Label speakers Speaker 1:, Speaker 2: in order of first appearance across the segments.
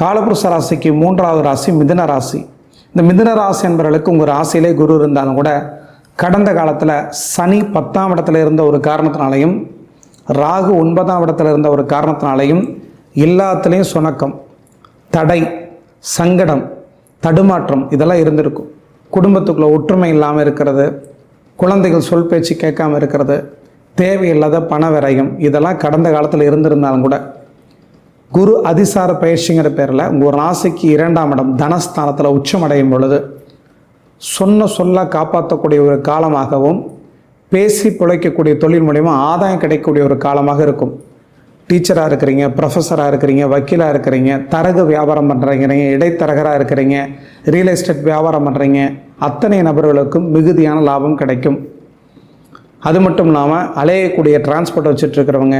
Speaker 1: காலபுருஷ ராசிக்கு மூன்றாவது ராசி மிதுன ராசி. இந்த மிதுன ராசி என்பவர்களுக்கு உங்கள் ராசியிலே குரு இருந்தாலும் கூட கடந்த காலத்தில் சனி பத்தாம் இடத்துல இருந்த ஒரு காரணத்தினாலையும் ராகு ஒன்பதாம் இடத்துல இருந்த ஒரு காரணத்தினாலையும் எல்லாத்துலேயும் சுணக்கம் தடை சங்கடம் தடுமாற்றம் இதெல்லாம் இருந்திருக்கும். குடும்பத்துக்குள்ளே ஒற்றுமை இல்லாமல் இருக்கிறது குழந்தைகள் சொல் பேச்சு கேட்காம இருக்கிறது தேவையில்லாத பண விரயம் இதெல்லாம் கடந்த காலத்தில் இருந்திருந்தாலும் கூட குரு அதிசார பயிற்சிங்கிற பேரில் உங்கள் ராசிக்கு இரண்டாம் இடம் தனஸ்தானத்தில் உச்சமடையும் பொழுது சொன்ன சொல்ல காப்பாற்றக்கூடிய ஒரு காலமாகவும் பேசி பிழைக்கக்கூடிய தொழில் மூலிமா ஆதாயம் கிடைக்கக்கூடிய ஒரு காலமாக இருக்கும். டீச்சராக இருக்கிறீங்க ப்ரொஃபஸராக இருக்கிறீங்க வக்கீலாக இருக்கிறீங்க தரகு வியாபாரம் பண்ணுறீங்க இடைத்தரகராக இருக்கிறீங்க ரியல் எஸ்டேட் வியாபாரம் பண்ணுறீங்க அத்தனை நபர்களுக்கும் மிகுதியான லாபம் கிடைக்கும். அது மட்டும் இல்லாமல் அலையக்கூடிய டிரான்ஸ்போர்ட் வச்சுட்டு இருக்கிறவங்க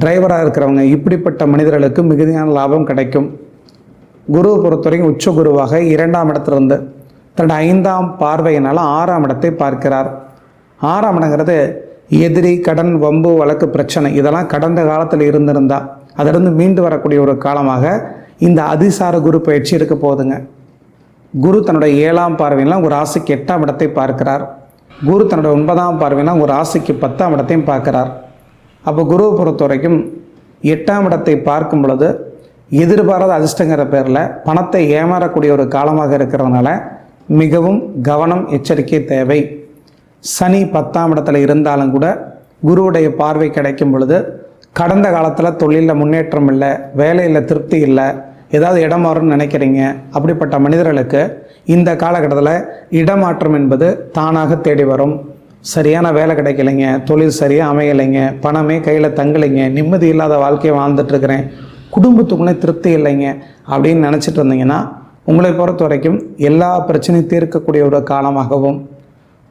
Speaker 1: டிரைவராக இருக்கிறவங்க இப்படிப்பட்ட மனிதர்களுக்கு மிகுதியான லாபம் கிடைக்கும். குருவை பொறுத்தவரைக்கும் உச்ச குருவாக இரண்டாம் இடத்திலிருந்து தன்னுடைய ஐந்தாம் பார்வையினால் ஆறாம் இடத்தை பார்க்கிறார். ஆறாம் இடங்கிறது எதிரி கடன் வம்பு வழக்கு பிரச்சனை இதெல்லாம் கடந்த காலத்தில் இருந்திருந்தா அதிலிருந்து மீண்டு வரக்கூடிய ஒரு காலமாக இந்த அதிசார குரு பயிற்சி இருக்க போகுதுங்க. குரு தன்னுடைய ஏழாம் பார்வையெல்லாம் ஒரு ஆசைக்கு எட்டாம் இடத்தை பார்க்கிறார். குரு தன்னுடைய ஒன்பதாம் பார்வையெல்லாம் ஒரு ஆசைக்கு பத்தாம் இடத்தையும் பார்க்கிறார். அப்போ குருவை பொறுத்த வரைக்கும் எட்டாம் இடத்தை பார்க்கும் பொழுது எதிர்பாராத அதிர்ஷ்டங்கிற பேரில் பணத்தை ஏமாறக்கூடிய ஒரு காலமாக இருக்கிறதுனால மிகவும் கவனம் எச்சரிக்கை தேவை. சனி பத்தாம் இடத்துல இருந்தாலும் கூட குருவுடைய பார்வை கிடைக்கும் பொழுது கடந்த காலத்தில் தொழிலில் முன்னேற்றம் இல்லை வேலையில் திருப்தி இல்லை ஏதாவது இடம் மாறும்னு நினைக்கிறீங்க அப்படிப்பட்ட மனிதர்களுக்கு இந்த காலகட்டத்தில் இடமாற்றம் என்பது தானாக தேடி வரும். சரியான வேலை கிடைக்கலைங்க தொழில் சரியாக அமையலைங்க பணமே கையில் தங்கலைங்க நிம்மதி இல்லாத வாழ்க்கையை வாழ்ந்துட்டுருக்கிறேன் குடும்பத்துக்குள்ளே திருப்தி இல்லைங்க அப்படின்னு நினச்சிட்டு இருந்தீங்கன்னா உங்களை பொறுத்த வரைக்கும் எல்லா பிரச்சனையும் தீர்க்கக்கூடிய ஒரு காலமாகவும்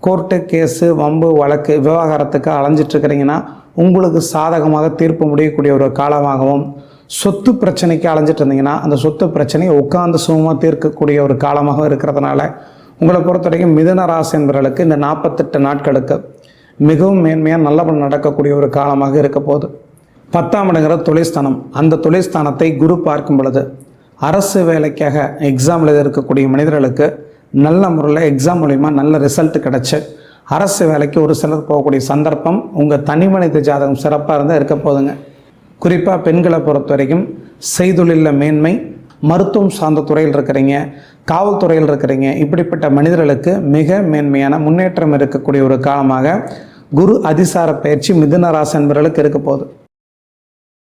Speaker 1: கோர்ட்டு கேஸு வம்பு வழக்கு விவகாரத்துக்கு அலைஞ்சிட்ருக்கிறீங்கன்னா உங்களுக்கு சாதகமாக தீர்ப்பு முடியக்கூடிய ஒரு காலமாகவும் சொத்து பிரச்சனைக்கு அலைஞ்சிட்டு இருந்தீங்கன்னா அந்த சொத்து பிரச்சனையை உட்காந்து சுகமாக தீர்க்கக்கூடிய ஒரு காலமாக இருக்கிறதுனால உங்களை பொறுத்த வரைக்கும் மிதுன ராசி என்பவர்களுக்கு இந்த நாற்பத்தெட்டு நாட்களுக்கு மிகவும் மேன்மையாக நல்லபடி நடக்கக்கூடிய ஒரு காலமாக இருக்க போகுது. பத்தாம் இடங்கிற தொழில்ஸ்தானம் அந்த தொழில்ஸ்தானத்தை குரு பார்க்கும் பொழுது அரசு வேலைக்காக எக்ஸாமில் இருக்கக்கூடிய மனிதர்களுக்கு நல்ல முறையில் எக்ஸாம் மூலிமா நல்ல ரிசல்ட் கிடச்சி அரசு வேலைக்கு ஒரு சிலர் போகக்கூடிய சந்தர்ப்பம் உங்கள் தனி மனித ஜாதகம் சிறப்பாக இருந்தால் இருக்க போதுங்க குறிப்பாக பெண்களை பொறுத்த வரைக்கும் செய்தொழிலில் மேன்மை மருத்துவம் சார்ந்த துறையில் இருக்கிறீங்க காவல்துறையில் இருக்கிறீங்க இப்படிப்பட்ட மனிதர்களுக்கு மிக மேன்மையான முன்னேற்றம் இருக்கக்கூடிய ஒரு காலமாக குரு அதிசார பயிற்சி மிதுன ராசி என்பவர்களுக்கு இருக்க போகுது.